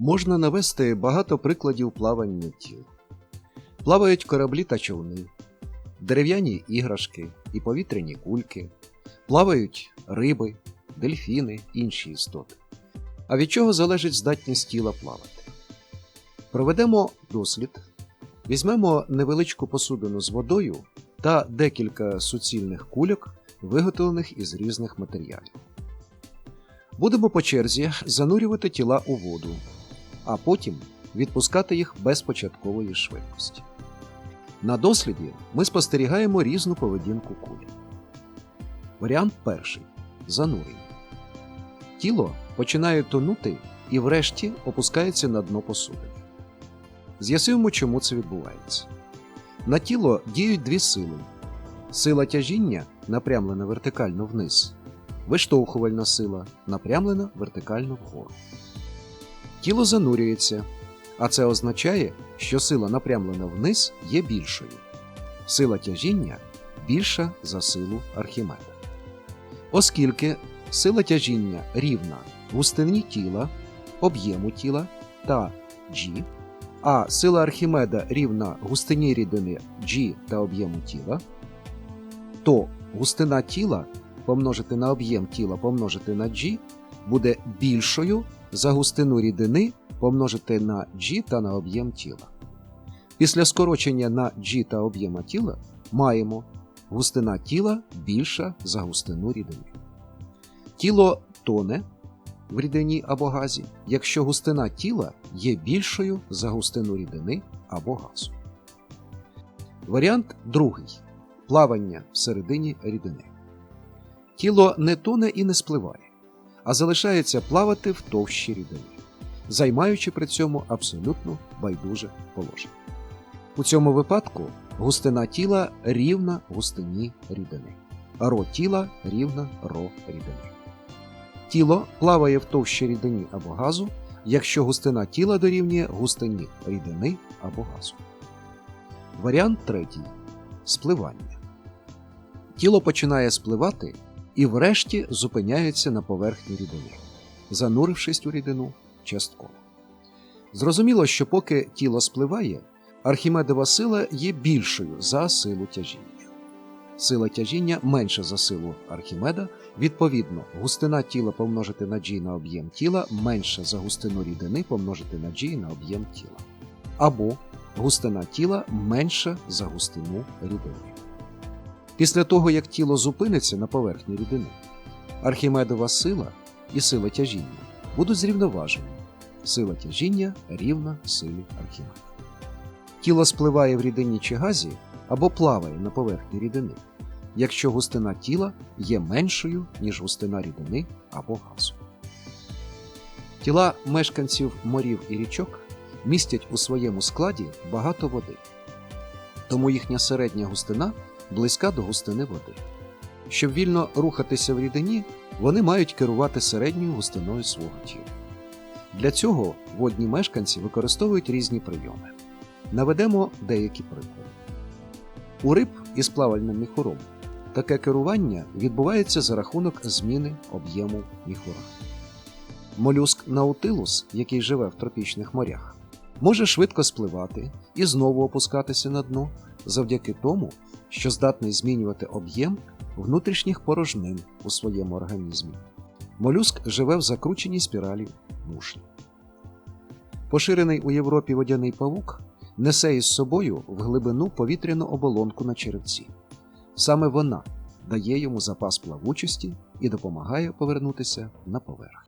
Можна навести багато прикладів плавання тіл. Плавають кораблі та човни, дерев'яні іграшки і повітряні кульки, плавають риби, дельфіни, інші істоти. А від чого залежить здатність тіла плавати? Проведемо дослід, візьмемо невеличку посудину з водою та декілька суцільних кульок, виготовлених із різних матеріалів. Будемо по черзі занурювати тіла у воду, а потім відпускати їх без початкової швидкості. На досліді ми спостерігаємо різну поведінку куль. Варіант перший занурення. Тіло починає тонути і врешті опускається на дно посудини. З'ясуємо, чому це відбувається. На тіло діють дві сили: сила тяжіння напрямлена вертикально вниз, виштовхувальна сила напрямлена вертикально вгору. Тіло занурюється, а це означає, що сила напрямлена вниз є більшою. Сила тяжіння більша за силу Архімеда. Оскільки сила тяжіння рівна густині тіла, об'єму тіла та G, а сила Архімеда рівна густині рідини G та об'єму тіла, то густина тіла помножити на об'єм тіла помножити на G буде більшою за густину рідини помножити на G та на об'єм тіла. Після скорочення на G та об'єма тіла маємо густина тіла більша за густину рідини. Тіло тоне в рідині або газі, якщо густина тіла є більшою за густину рідини або газу. Варіант другий плавання всередині рідини. Тіло не тоне і не спливає, а залишається плавати в товщі рідини, займаючи при цьому абсолютно байдуже положення. У цьому випадку густина тіла рівна густині рідини, ро тіла рівна ро рідини. Тіло плаває в товщі рідині або газу, якщо густина тіла дорівнює густині рідини або газу. Варіант третій спливання. Тіло починає спливати і врешті зупиняється на поверхні рідини, занурившись у рідину частково. Зрозуміло, що поки тіло спливає, Архімедова сила є більшою за силу тяжіння. Сила тяжіння менша за силу Архімеда, відповідно, густина тіла помножити на G на об'єм тіла менша за густину рідини помножити на G на об'єм тіла. Або густина тіла менша за густину рідини. Після того, як тіло зупиниться на поверхні рідини, Архімедова сила і сила тяжіння будуть зрівноважені. Сила тяжіння рівна силі Архімеда. Тіло спливає в рідині чи газі або плаває на поверхні рідини, якщо густина тіла є меншою, ніж густина рідини або газу. Тіла мешканців морів і річок містять у своєму складі багато води, тому їхня середня густина близька до густини води. Щоб вільно рухатися в рідині, вони мають керувати середньою густиною свого тіла. Для цього водні мешканці використовують різні прийоми. Наведемо деякі приклади. У риб із плавальним міхуром таке керування відбувається за рахунок зміни об'єму міхура. Молюск наутилус, який живе в тропічних морях, може швидко спливати і знову опускатися на дно завдяки тому, що здатний змінювати об'єм внутрішніх порожнин у своєму організмі. Молюск живе в закрученій спіралі мушлі. Поширений у Європі водяний павук несе із собою в глибину повітряну оболонку на черевці. Саме вона дає йому запас плавучості і допомагає повернутися на поверхню.